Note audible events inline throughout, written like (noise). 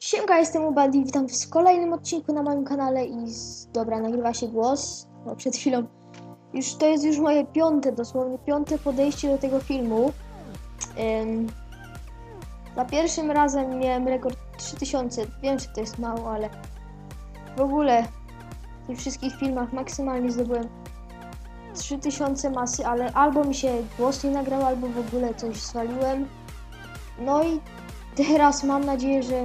Siemka, jestem Ubandi, witam w kolejnym odcinku na moim kanale i z... dobra, nagrywa się głos, bo przed chwilą już to jest już moje piąte, dosłownie piąte podejście do tego filmu. Ym, za pierwszym razem miałem rekord 3000, wiem, że to jest mało, ale w ogóle w tych wszystkich filmach maksymalnie zdobyłem 3000 masy, ale albo mi się głos nie nagrał, albo w ogóle coś zwaliłem. No i teraz mam nadzieję, że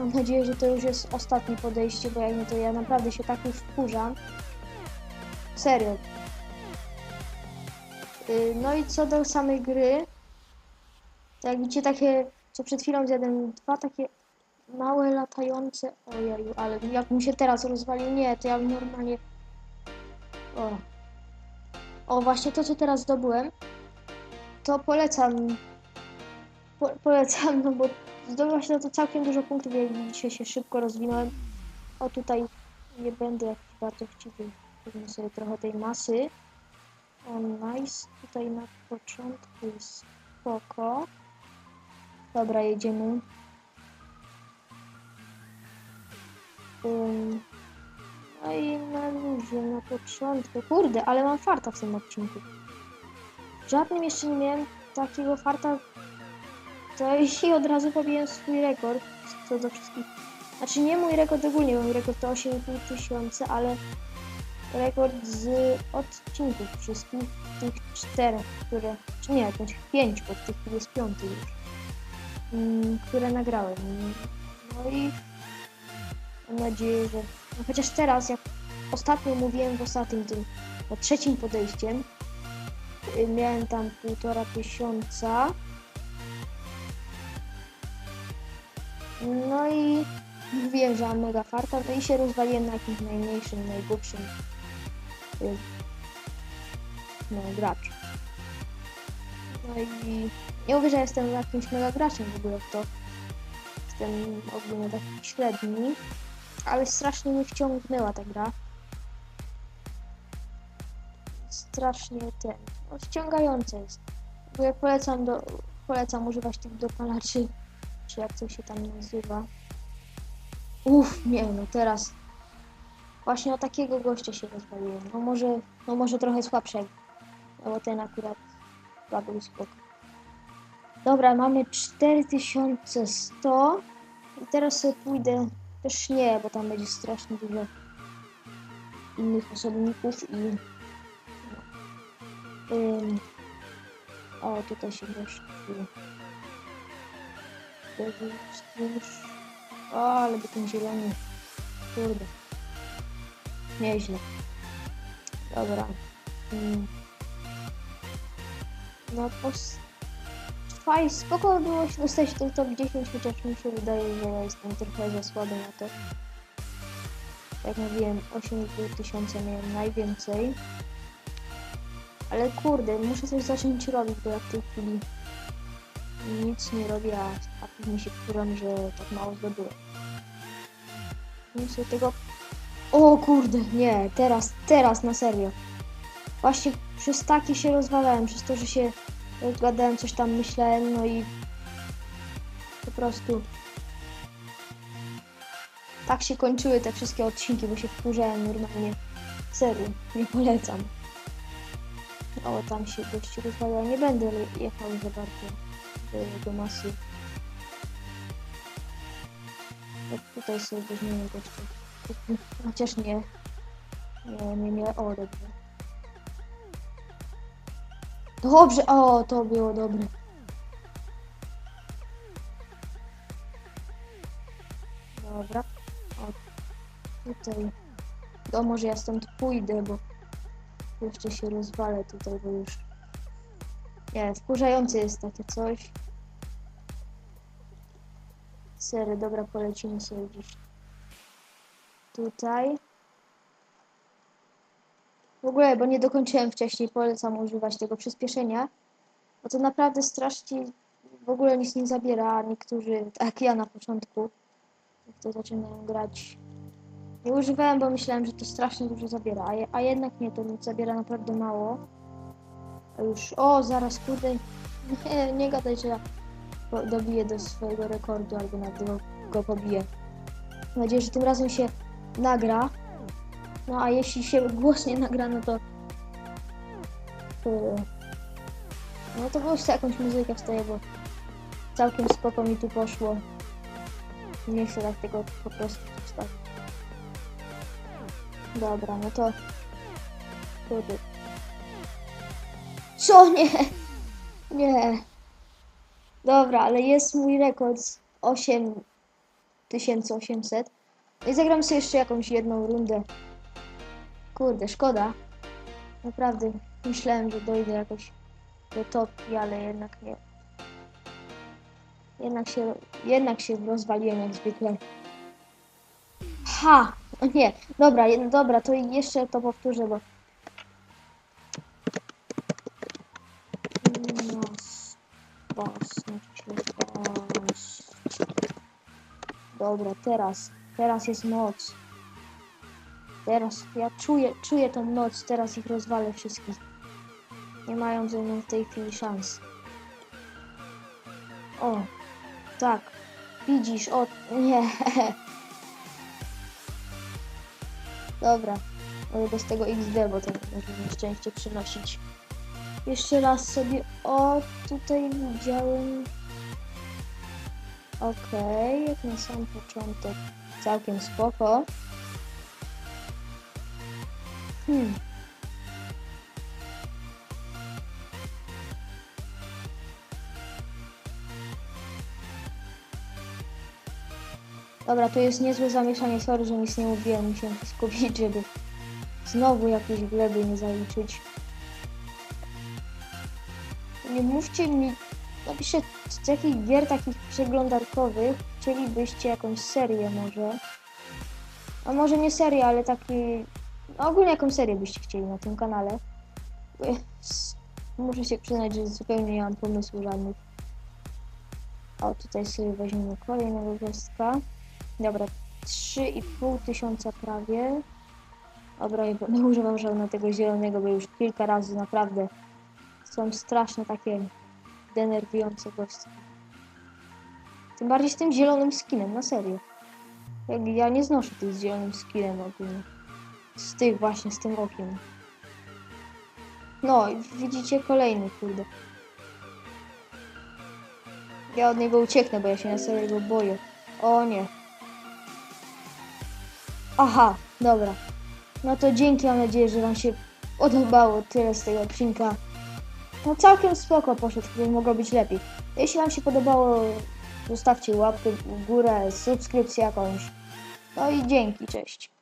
Mam nadzieję, że to już jest ostatnie podejście, bo jak nie to ja naprawdę się tak już wkurzam. Serio. Yy, No i co do samej gry, jak widzicie takie, co przed chwilą zjadłem, dwa takie małe latające, ojeju, ale jak mi się teraz rozwalił, nie, to ja bym normalnie, o. O, właśnie to, co teraz zdobyłem, to polecam, po, polecam, no bo Zdobywa się na to całkiem dużo punktów, jak dzisiaj się szybko rozwinąłem. O tutaj nie będę jakiś bardzo chciwy. Weźmy sobie trochę tej masy. O nice. Tutaj na początku jest spoko. Dobra, jedziemy. Ym, no i na luzie, na początku. Kurde, ale mam farta w tym odcinku. Żadnym jeszcze nie miałem takiego farta to i od razu pobiłem swój rekord co do wszystkich. Znaczy nie mój rekord ogólnie, bo mój rekord to 8,5 tysiąca, ale rekord z odcinków wszystkich, tych czterech, które, czy nie, tych pięć, bo tych jest piąty już, mm, które nagrałem. No i mam nadzieję, że no chociaż teraz, jak ostatnio mówiłem w ostatnim tym, o trzecim podejściem, y, miałem tam półtora tysiąca, No i mam mega farta, no i się rozwaliłem na jakimś najmniejszym, najgłupszym y, no, graczu. No i nie mówię, że jestem jakimś mega graczem w ogóle w to. Jestem ogólnie taki średni, ale strasznie mnie wciągnęła ta gra. Strasznie ten, no, jest. Bo ja polecam, do, polecam używać tych dopalaczy czy jak to się tam nazywa. Uff, nie no, teraz właśnie o takiego gościa się rozwaliłem. No może, no może trochę słabszego, bo ten akurat był spoko. Dobra, mamy 4100 i teraz sobie pójdę, też nie, bo tam będzie strasznie dużo innych osobników i no. Ym, o, tutaj się gościu już. O, ale by ten zielony. Kurde. Nieźle. Dobra. Mm. No pos... Faj, spoko było się dostać do top 10, chociaż mi się wydaje, że ja jestem trochę za słaby na to. Jak mówiłem, 8,5 tysiąca miałem najwięcej. Ale kurde, muszę coś zacząć robić, bo ja w tej chwili nic nie robię, a, później się wkurzam, że tak mało zdobyłem. Muszę tego... O kurde, nie, teraz, teraz, na serio. Właśnie przez takie się rozwalałem, przez to, że się gadałem, coś tam myślałem, no i po prostu tak się kończyły te wszystkie odcinki, bo się wkurzałem normalnie. Serio, nie polecam. O, tam się dość rozwalałem, nie będę jechał za bardzo do, masy. Tak tutaj sobie weźmiemy gościa. Chociaż nie. Nie, nie, nie. O, dobrze. Dobrze, o, to było dobre. Dobra. O, tutaj. To może ja stąd pójdę, bo jeszcze się rozwalę tutaj, bo już nie, wkurzające jest takie coś. Sery, dobra, polecimy sobie gdzieś tutaj. W ogóle, bo nie dokończyłem wcześniej, polecam używać tego przyspieszenia, bo to naprawdę strasznie w ogóle nic nie zabiera, niektórzy, tak ja na początku, jak to zaczynają grać, nie używałem, bo myślałem, że to strasznie dużo zabiera, a, je, a jednak nie, to zabiera naprawdę mało. A już, o, zaraz, kurde, (laughs) nie, nie gadaj, że ja dobiję do swojego rekordu, albo nawet go go pobiję. Mam nadzieję, że tym razem się nagra. No a jeśli się głos nagra, no to... no to głośno jakąś muzykę wstaje, bo całkiem spoko mi tu poszło. Nie chcę tak tego po prostu wstawić. Dobra, no to... Co? Nie! Nie. Dobra, ale jest mój rekord z 8800. No i zagram sobie jeszcze jakąś jedną rundę. Kurde, szkoda. Naprawdę myślałem, że dojdę jakoś do topki, ale jednak nie. Jednak się, jednak się rozwaliłem jak zwykle. Ha! O nie, dobra, dobra, to jeszcze to powtórzę, bo... Dobra, teraz, teraz jest noc. Teraz, ja czuję, czuję tą noc, teraz ich rozwalę wszystkich. Nie mają ze mną w tej chwili szans. O, tak, widzisz, o, nie. (laughs) Dobra, bez tego XD, bo to może nieszczęście przynosić. Jeszcze raz sobie, o, tutaj widziałem. Okej, jak na sam początek, całkiem spoko. Hmm. Dobra, tu jest niezłe zamieszanie. Sorry, że nic nie mówiłem. Musiałem się skupić, żeby znowu jakieś gleby nie zaliczyć. Nie mówcie mi, napiszcie z jakich gier takich przeglądarkowych chcielibyście jakąś serię może. A może nie serię, ale taki... No ogólnie jaką serię byście chcieli na tym kanale. Muszę się przyznać, że zupełnie nie mam pomysłu żadnych. O, tutaj sobie weźmiemy kolejnego gwiazdka. Dobra, 3,5 tysiąca prawie. Dobra, nie będę używał żadnego tego zielonego, bo już kilka razy naprawdę są straszne takie denerwujące gości. Tym bardziej z tym zielonym skinem, na serio. Jak ja nie znoszę tych z zielonym skinem ogólnie. Z tych właśnie, z tym okiem. No, widzicie kolejny, kurde. Ja od niego ucieknę, bo ja się na serio go boję. O nie. Aha, dobra. No to dzięki, mam nadzieję, że Wam się podobało tyle z tego odcinka. No całkiem spoko poszedł, który mogło być lepiej. Jeśli Wam się podobało, zostawcie łapkę w górę, subskrypcję jakąś. No i dzięki, cześć.